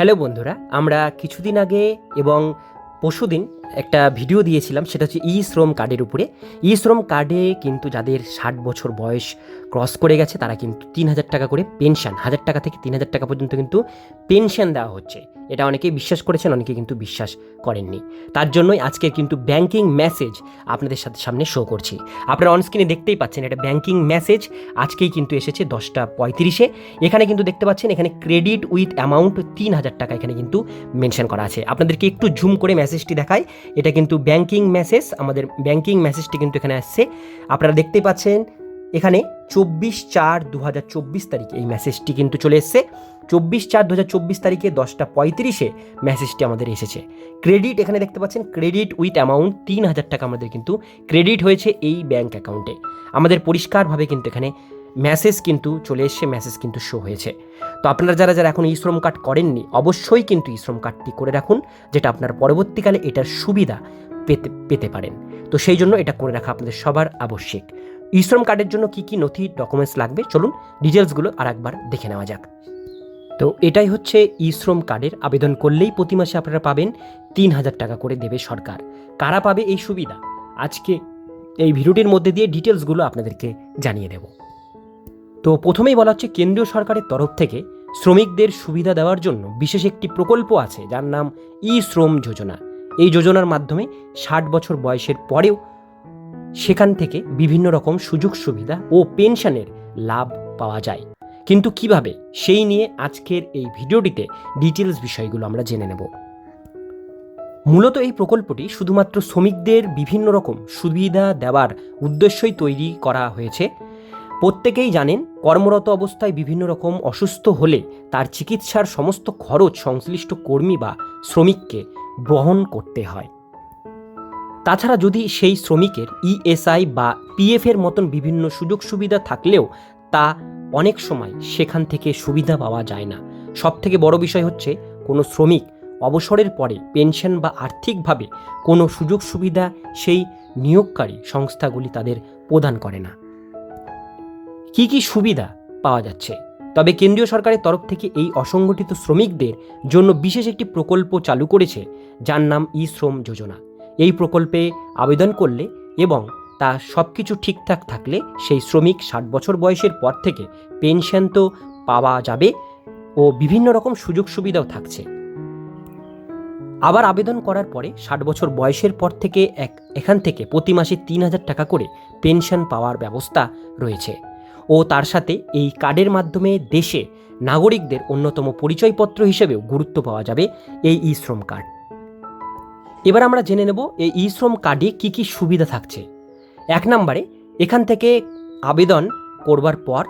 Hello বন্ধুরা আমরা কিছুদিন আগে এবং পরশুদিন একটা ভিডিও দিয়েছিলাম, সেটা হচ্ছে ই শ্রম কার্ডের উপরে। ই শ্রম কার্ডে কিন্তু যাদের ষাট বছর বয়স ক্রস করে গেছে, তারা কিন্তু তিন হাজার টাকা করে পেনশন হাজার টাকা থেকে তিন হাজার টাকা পর্যন্ত কিন্তু পেনশন দেওয়া হচ্ছে। এটা অনেকেই বিশ্বাস করেছেন অনেকে কিন্তু বিশ্বাস করেননি। তার জন্যই আজকে কিন্তু ব্যাংকিং মেসেজ আপনাদের সাথে সামনে শো করছি। আপনারা অনস্ক্রিনে দেখতেই পাচ্ছেন, এটা ব্যাংকিং মেসেজ আজকেই কিন্তু এসেছে দশটা পঁয়ত্রিশে। এখানে কিন্তু দেখতে পাচ্ছেন, এখানে ক্রেডিট উইথ অ্যামাউন্ট তিন হাজার টাকা এখানে কিন্তু মেনশন করা আছে। আপনাদেরকে একটু জুম করে মেসেজটি দেখাই। এটা কিন্তু ব্যাংকিং মেসেজ আমাদের ব্যাংকিং মেসেজটি কিন্তু এখানে আসছে। আপনারা দেখতে পাচ্ছেন, এখানে চব্বিশ চার দু হাজার চব্বিশ তারিখে এই মেসেজটি কিন্তু চলে এসছে। চব্বিশ চার দু হাজার চব্বিশ তারিখে দশটা পঁয়ত্রিশে মেসেজটি আমাদের এসেছে। ক্রেডিট এখানে দেখতে পাচ্ছেন ক্রেডিট উইথ অ্যামাউন্ট তিন হাজার টাকা আমাদের কিন্তু ক্রেডিট হয়েছে এই ব্যাংক অ্যাকাউন্টে আমাদের পরিষ্কারভাবে কিন্তু এখানে মেসেজ কিন্তু চলে এসছে মেসেজ কিন্তু শো হয়েছে। তো আপনারা যারা যারা এখন ই শ্রম কার্ড করেননি, অবশ্যই কিন্তু ই শ্রম কার্ডটি করে রাখুন, যেটা আপনার পরবর্তীকালে এটার সুবিধা পেতে পেতে পারেন। তো সেই জন্য এটা করে রাখা আপনাদের সবার আবশ্যিক। ই শ্রম কার্ডের জন্য কি কি নথি ডকুমেন্টস লাগবে? চলুন ডিটেলসগুলো আর একবার দেখে নেওয়া যাক। তো এটাই হচ্ছে ই শ্রম কার্ডের আবেদন করলেই প্রতি মাসে আপনারা পাবেন তিন হাজার টাকা করে দেবে সরকার। কারা পাবে এই সুবিধা? আজকে এই ভিডিওটির মধ্যে দিয়ে ডিটেলসগুলো আপনাদেরকে জানিয়ে দেব। তো প্রথমেই বলা হচ্ছে কেন্দ্রীয় সরকারের তরফ থেকে শ্রমিকদের সুবিধা দেওয়ার জন্য বিশেষ একটি প্রকল্প আছে, যার নাম ই শ্রম যোজনা। এই যোজনার মাধ্যমে ষাট বছর বয়সের পরেও সেখান থেকে বিভিন্ন রকম সুযোগ সুবিধা ও পেনশনের লাভ পাওয়া যায়। কিন্তু কীভাবে? সেই নিয়ে আজকের এই ভিডিওটিতে ডিটেলস বিষয়গুলো আমরা জেনে নেব। মূলত এই প্রকল্পটি শুধুমাত্র শ্রমিকদের বিভিন্ন রকম সুবিধা দেওয়ার উদ্দেশ্যই তৈরি করা হয়েছে। প্রত্যেকেই জানেন, কর্মরত অবস্থায় বিভিন্ন রকম অসুস্থ হলে তার চিকিৎসার সমস্ত খরচ সংশ্লিষ্ট কর্মী বা শ্রমিককে বহন করতে হয়। তাছাড়া যদি সেই শ্রমিকের ইএসআই বা পিএফ এর মতন বিভিন্ন সুযোগ সুবিধা থাকলেও তা অনেক সময় সেখান থেকে সুবিধা পাওয়া যায় না। সব থেকে বড় বিষয় হচ্ছে, কোনো শ্রমিক অবসরের পরে পেনশন বা আর্থিকভাবে কোনো সুযোগ সুবিধা সেই নিয়োগকারী সংস্থাগুলি তাদের প্রদান করে না। কি কি সুবিধা পাওয়া যাচ্ছে? তবে কেন্দ্রীয় সরকারের তরফ থেকে এই অসংগঠিত শ্রমিকদের জন্য বিশেষ একটি প্রকল্প চালু করেছে, যার নাম ই শ্রম যোজনা। এই প্রকল্পে আবেদন করলে এবং তা সব কিছু ঠিকঠাক থাকলে সেই শ্রমিক ষাট বছর বয়সের পর থেকে পেনশন তো পাওয়া যাবে ও বিভিন্ন রকম সুযোগ সুবিধাও থাকছে। আবার আবেদন করার পরে ষাট বছর বয়সের পর থেকে এক, এখান থেকে প্রতি মাসে তিন হাজার টাকা করে পেনশন পাওয়ার ব্যবস্থা রয়েছে। ও তার সাথে এই কার্ডের মাধ্যমে দেশে নাগরিকদের অন্যতম পরিচয়পত্র হিসেবেও গুরুত্ব পাওয়া যাবে এই ই শ্রম কার্ড। এবার আমরা জেনে নেব এই ই শ্রম কার্ডে কী কী সুবিধা থাকছে। এক নম্বরে, এখান থেকে আবেদন করবার পর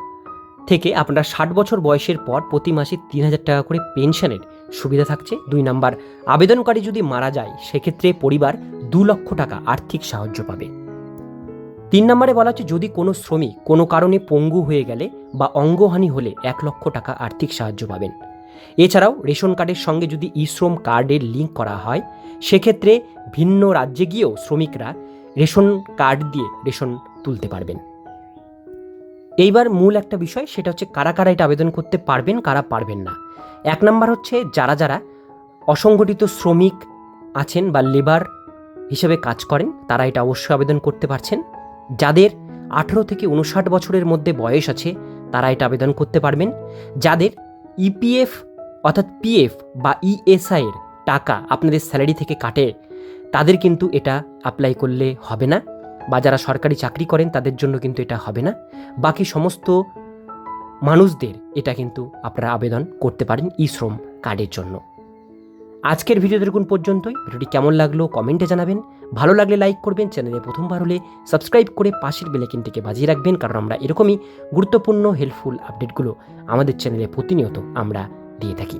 থেকে আপনারা ষাট বছর বয়সের পর প্রতি মাসে তিন হাজার টাকা করে পেনশনের সুবিধা থাকছে। দুই নাম্বার, আবেদনকারী যদি মারা যায়, সেক্ষেত্রে পরিবার দু লক্ষ টাকা আর্থিক সাহায্য পাবে। তিন নম্বরে বলা হচ্ছে, যদি কোনো শ্রমিক কোনো কারণে পঙ্গু হয়ে গেলে বা অঙ্গহানি হলে এক লক্ষ টাকা আর্থিক সাহায্য পাবেন। এছাড়াও রেশন কার্ডের সঙ্গে যদি ই শ্রম কার্ডের লিঙ্ক করা হয়, সেক্ষেত্রে ভিন্ন রাজ্যে গিয়েও শ্রমিকরা রেশন কার্ড দিয়ে রেশন তুলতে পারবেন। এইবার মূল একটা বিষয়, সেটা হচ্ছে কারা কারা এটা আবেদন করতে পারবেন, কারা পারবেন না। এক নম্বর হচ্ছে, যারা যারা অসংগঠিত শ্রমিক আছেন বা লেবার হিসেবে কাজ করেন, তারা এটা অবশ্যই আবেদন করতে পারছেন। যাদের আঠেরো থেকে উনষাট বছরের মধ্যে বয়স আছে, তারা এটা আবেদন করতে পারবেন। যাদের ইপিএফ অর্থাৎ পিএফ বা ইএসআই এর টাকা আপনাদের স্যালারি থেকে কাটে, তাদের কিন্তু এটা অ্যাপ্লাই করলে হবে না। বা যারা সরকারি চাকরি করেন, তাদের জন্য কিন্তু এটা হবে না। বাকি সমস্ত মানুষদের এটা কিন্তু আপনারা আবেদন করতে পারেন ই শ্রম কার্ডের জন্য। আজকের ভিডিও দেখুন পর্যন্তই? ভিডিওটি কেমন লাগল কমেন্টে জানাবেন। ভালো লাগলে লাইক করবেন, চ্যানেলে প্রথমবার হলে সাবস্ক্রাইব করে পাশের বেলাইকিনটিকে বাজিয়ে রাখবেন, কারণ আমরা এরকমই গুরুত্বপূর্ণ হেল্পফুল আপডেটগুলো আমাদের চ্যানেলে প্রতিনিয়ত আমরা দিয়ে থাকি।